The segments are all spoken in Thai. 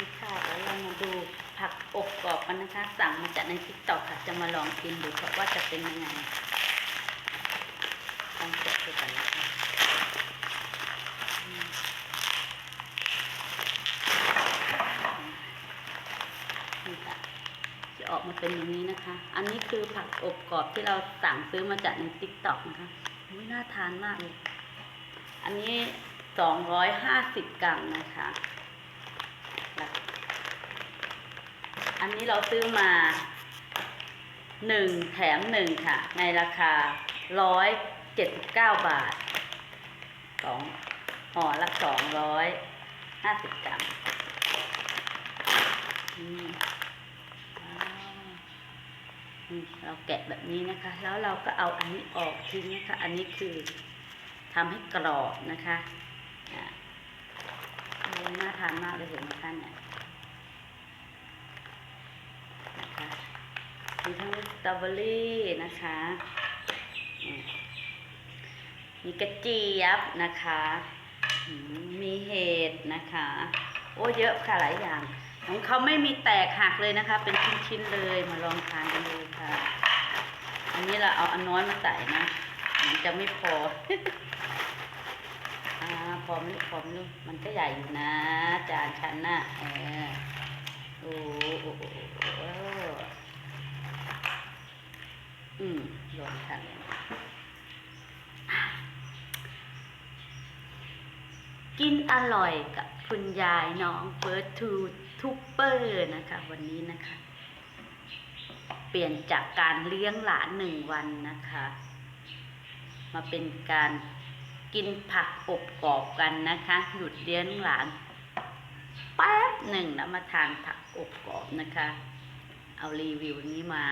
ดีค่ะแล้วเรามาดูผักอบกรอบกันนะคะ สั่งมาจากในทิกตอกค่ะ จะมาลองกินดูค่ะว่าจะเป็นยังไงต้องเก็บดูกันนะคะนี่ค่ะจะออกมาเป็นอย่างนี้นะคะ อันนี้คือผักอบกรอบที่เราสั่งซื้อมาจากในทิกตอกนะคะไม่น่าทานมากเลย อันนี้สองร้อยห้าสิบกรัมนะคะ อันนี้เราซื้อมาหนึ่งแถมหนึ่งค่ะ ในราคาร้อยเจ็ดสิบเก้าบาทสองห่อละสองร้อยห้าสิบกรัมเราแกะแบบนี้นะคะ แล้วเราก็เอาอันนี้ออกทิ้งนะคะ อันนี้คือทำให้กรอบนะคะน่าทานมากเลยเห็นไหมคะเนี่ย นะคะ มีทั้งสตรอเบอรี่นะคะ มีกระเจี๊ยบนะคะ มีเห็ดนะคะ โอ้เยอะค่ะหลายอย่าง ของเขาไม่มีแตกหักเลยนะคะ เป็นชิ้นๆเลยมาลองทานกันเลยค่ะ อันนี้เราเอาอันน้อยมาใส่นะมันจะไม่พออ่าพอไหม่พอไหม่รู้มันก็ใหญ่อยู่นะ จานฉันน่ะเออโอ้โอ้ อืมลองทานเลยนะกินอร่อยกับคุณยายน้องเฟิร์สทูทูเปอร์นะคะ วันนี้นะคะ เปลี่ยนจากการเลี้ยงหลานหนึ่งวันนะคะ มาเป็นการกินผักอบกรอบกันนะคะ หยุดเลี้ยงหลานแป๊บหนึ่งแล้วมาทานผักอบกรอบนะคะ เอารีวิวนี้มา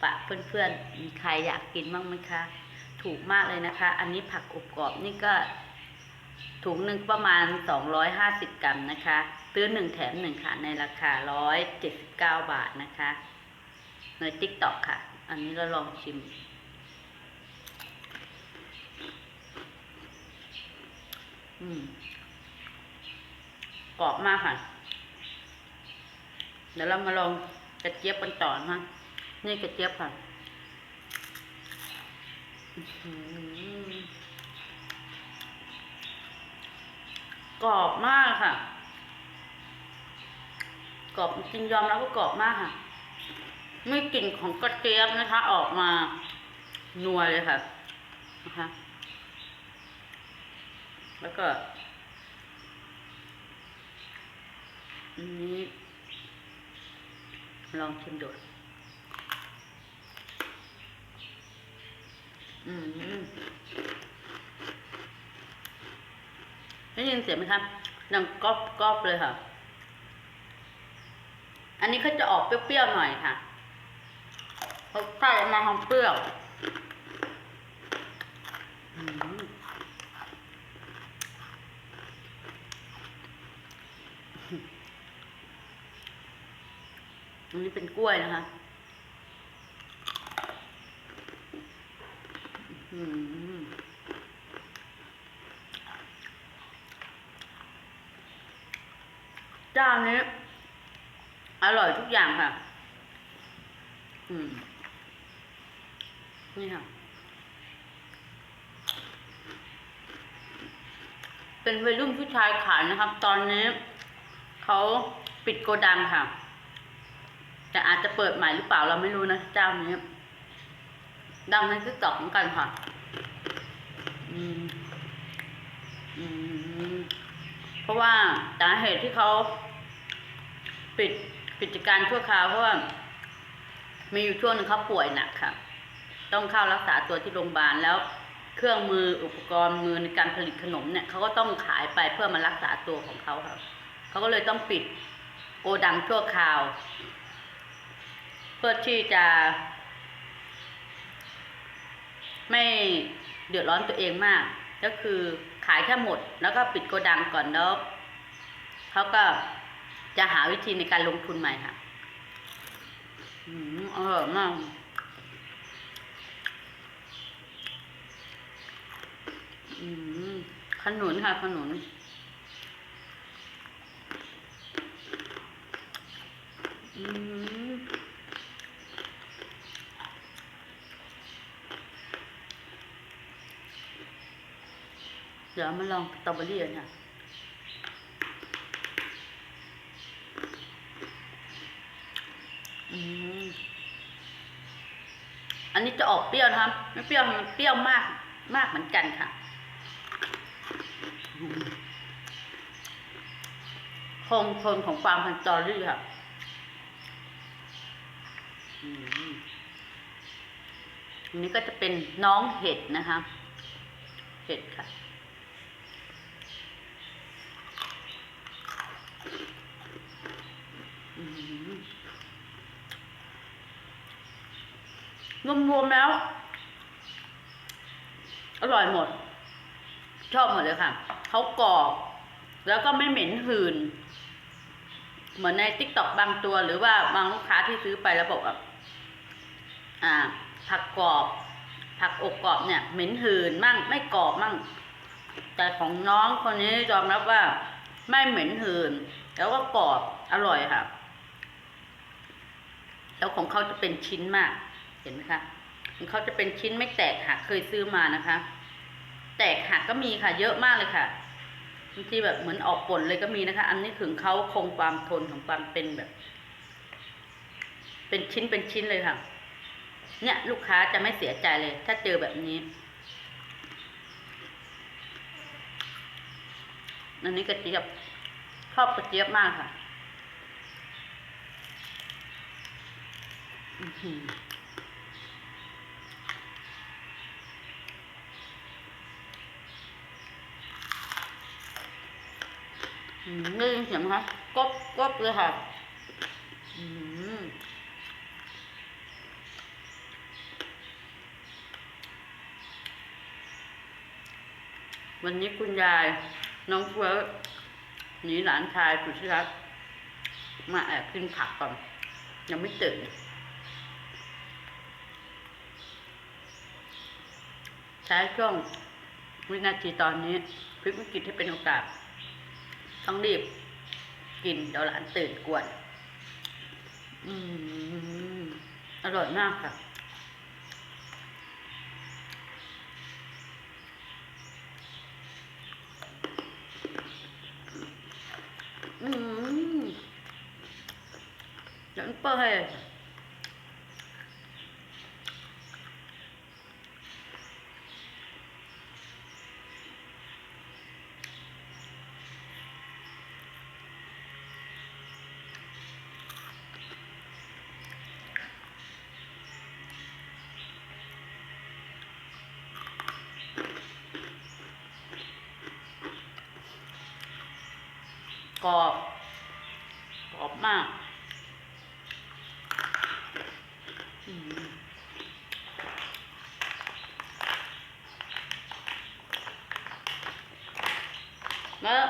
ฝากเพื่อนๆมีใครอยากกินบ้างไหมคะ ถูกมากเลยนะคะ อันนี้ผักอบกรอบนี่ก็ ถุงหนึ่งประมาณ 250 กรัมนะคะ ซื้อหนึ่งแถมหนึ่งค่ะ ในราคา 179 บาทนะคะในติ๊กต็อกค่ะ อันนี้เราลองชิม อืมกรอบมากค่ะ เดี๋ยวเรามาลองกระเจี๊ยบกันต่อนะ นี่กระเจี๊ยบค่ะกรอบมากค่ะ กรอบจริงยอมรับว่ากรอบมากค่ะ ไม่กลิ่นของกระเจี๊ยบนะคะ ออกมานัวเลยค่ะนะคะแล้วก็อันนี้ลองชิมดูอืม ได้ยินเสียงไหมครับดังก๊อบก๊อบเลยค่ะ อันนี้เขาจะออกเปรี้ยวๆหน่อยค่ะเขาใส่มาทำเปรี้ยวอันนี้เป็นกล้วยนะคะอื้อหือ เจ้านี้อร่อยทุกอย่างค่ะ อืม นี่ค่ะ เป็นวัยรุ่นผู้ชายขายนะครับ ตอนนี้เขาปิดโกดังค่ะ แต่อาจจะเปิดใหม่หรือเปล่าเราไม่รู้นะเจ้านี้ ดังในทิกตอกเหมือนกันค่ะเพราะว่าสาเหตุที่เขาปิดกิจการชั่วคราวเพราะว่ามีอยู่ช่วงหนึงเขาป่วยหนักค่ะ ต้องเข้ารักษาตัวที่โรงพยาบาลแล้ว เครื่องมืออุปกรณ์มือในการผลิตขนมเนี่ยเขาก็ต้องขายไปเพื่อมารักษาตัวของเขาค่ะเขาก็เลยต้องปิดโกดังชั่วคราว เพื่อที่จะ ไม่เดือดร้อนตัวเองมาก ก็คือขายแค่หมด แล้วก็ปิดโกดังก่อนแล้วเขาก็จะหาวิธีในการลงทุนใหม่ค่ะ อืมอร่อยมากอืมขนุนค่ะ ขนุนออืม เดี๋ยวมาลองสตรอเบอรี่กันค่ะอืมอันนี้จะออกเปรี้ยวนะครับไม่เปรี้ยวมันเปรี้ยวมากมากเหมือนกันค่ะ คงทนของความพันจอรี่ค่ะอืมอันนี้ก็จะเป็นน้องเห็ดนะคะ เห็ดค่ะ รวมๆแล้ว อร่อยหมด ชอบหมดเลยค่ะ เขากรอบ แล้วก็ไม่เหม็นหืน เหมือนในติ๊กต็อกบางตัวหรือว่าบางลูกค้าที่ซื้อไปแล้วบอกว่าอ่า ผักกรอบ ผักอกกรอบเนี่ย เหม็นหืนมั่ง ไม่กรอบมั่ง แต่ของน้องคนนี้ยอมรับว่า ไม่เหม็นหืน แล้วก็กรอบอร่อยค่ะ แล้วของเขาจะเป็นชิ้นมาก เห็นไหมคะเขาจะเป็นชิ้นไม่แตกหักเคยซื้อมานะคะ แตกหักก็มีค่ะ เยอะมากเลยค่ะบางทีแบบเหมือนออกผลเลยก็มีนะคะ อันนี้ถึงเขาคงความทนของความเป็นแบบ เป็นชิ้นเป็นชิ้นเลยค่ะ เนี่ย ลูกค้าจะไม่เสียใจเลย ถ้าเจอแบบนี้อันนี้กระเจี๊ยบชอบกระเจี๊ยบมากค่ะ อือหือ ได้ยินเสียงไหมคะกบกบเลยค่ะวันนี้คุณยาย น้องเฟิร์สหนีหลานชายสุดที่รักมาแอบกินผักก่อน ยังไม่ตื่นใช้ช่วงวินาทีตอนนี้พลิกวิกฤตให้เป็นโอกาส ต้องรีบกินเดี๋ยวหลานตื่นกวน อืม อร่อยมากค่ะ อืมเดี๋ยวเปิด กรอบกรอบมากแล้ว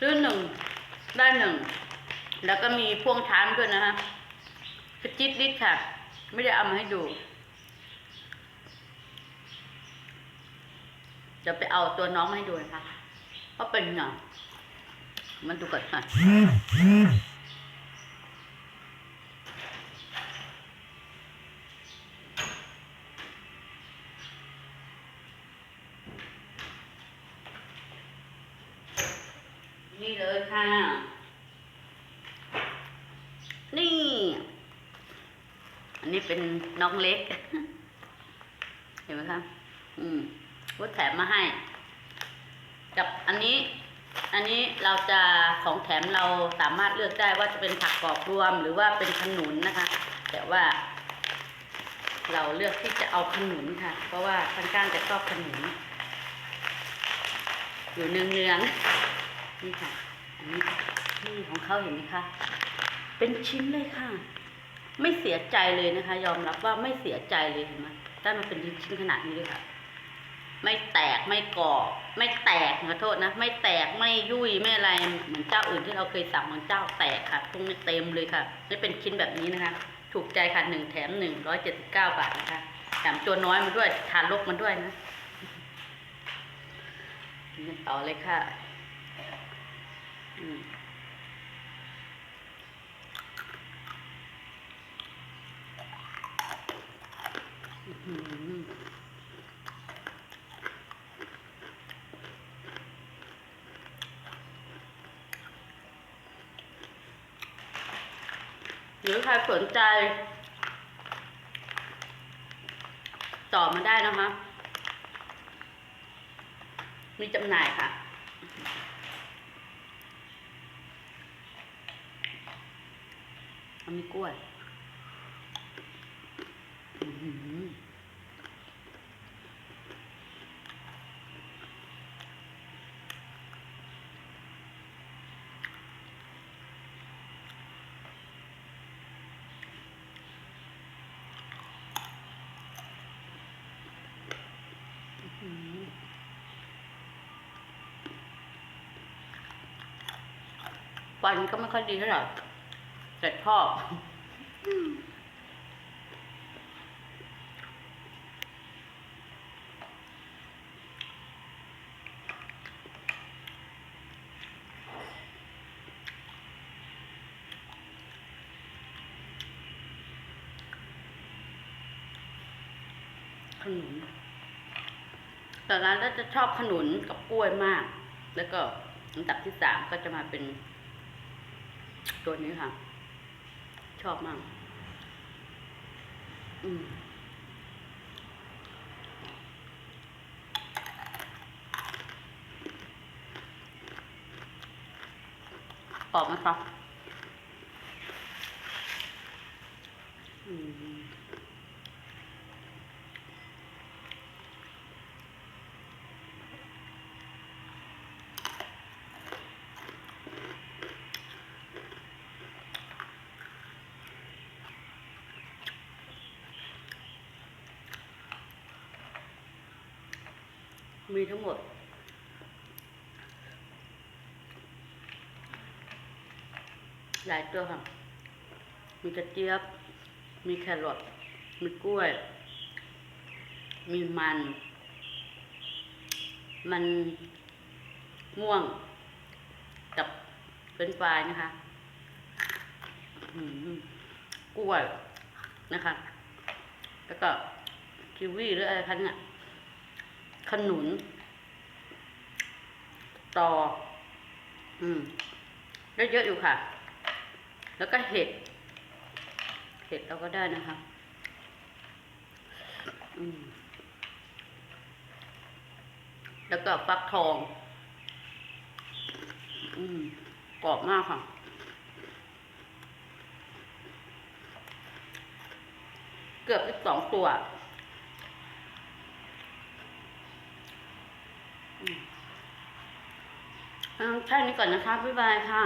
ซื้อหนึ่งได้หนึ่ง แล้วก็มีพ่วงท้ายมด้วยนะฮะกระจิตลิดค่ะ ไม่ได้เอามาให้ดูเดี๋ยวไปเอาตัวน้องมาให้ดูนะคะเพราะเป็นไง มันดูก่อนค่ะนี่เลยค่ะ นี่ อันนี้เป็นน้องเล็ก เห็นไหมคะ อืมก็แถมมาให้ กับอันนี้ อันนี้เราจะของแถมเราสามารถเลือกได้ว่าจะเป็นผักกรอบรวมหรือว่าเป็นขนุนนะคะ แต่ว่า เราเลือกที่จะเอาขนุนค่ะ เพราะว่าค่อนข้างจะชอบขนุนอยู่เนืองๆนี่ค่ะอันนี้นี่ของเขาเห็นไหมคะเป็นชิ้นเลยค่ะ ไม่เสียใจเลยนะคะ ยอมรับว่าไม่เสียใจเลยเห็นไหมได้มาเป็นชิ้นขนาดนี้เลยค่ะ ไม่แตกไม่เกาะไม่แตกขอโทษนะ ไม่แตกไม่ยุ่ยไม่อะไรเหมือนเจ้าอื่นที่เราเคยสั่งของเจ้าแตกค่ะพุ่งนี้เต็มเลยค่ะจะเป็นชิ้นแบบนี้นะคะ ถูกใจค่ะหนึ่งแถมหนึ่งร้อยเจ็ดสิบเก้าบาทนะคะแถมจวนน้อยมันด้วยทานลกมันด้วยนะนต่อเลยค่ะอืม รือใครสนใจ ต่อมาได้นะคะ มีจำหน่ายค่ะมีกล้วย อือ ฟันก็ไม่ค่อยดีเท่าไหร่แต่ชอบขนุนแต่ร้านก็จะชอบขนุนกับกล้วยมาก แล้วก็อันดับที่สามก็จะมาเป็น ตัวนี้ค่ะ ชอบมาก อืมออกมาครับม มีทั้งหมด หลายตัวค่ะ มีกระเจี๊ยบ มีแครอท มีกล้วย มีมัน มันม่วง กับเป็นฟรายนะคะกล้วยนะคะ แล้วก็คิวีหรืออะไรคะเนี่ย ขนุน ตอ อืมได้เยอะอยู่ค่ะ แล้วก็เห็ด เห็ดเราก็ได้นะคะ อืมแล้วก็ฟักทอง อืมกรอบมากค่ะ เกือบสิบสองตัว เอาแค่นี้ก่อนนะคะ บ๊ายบายค่ะ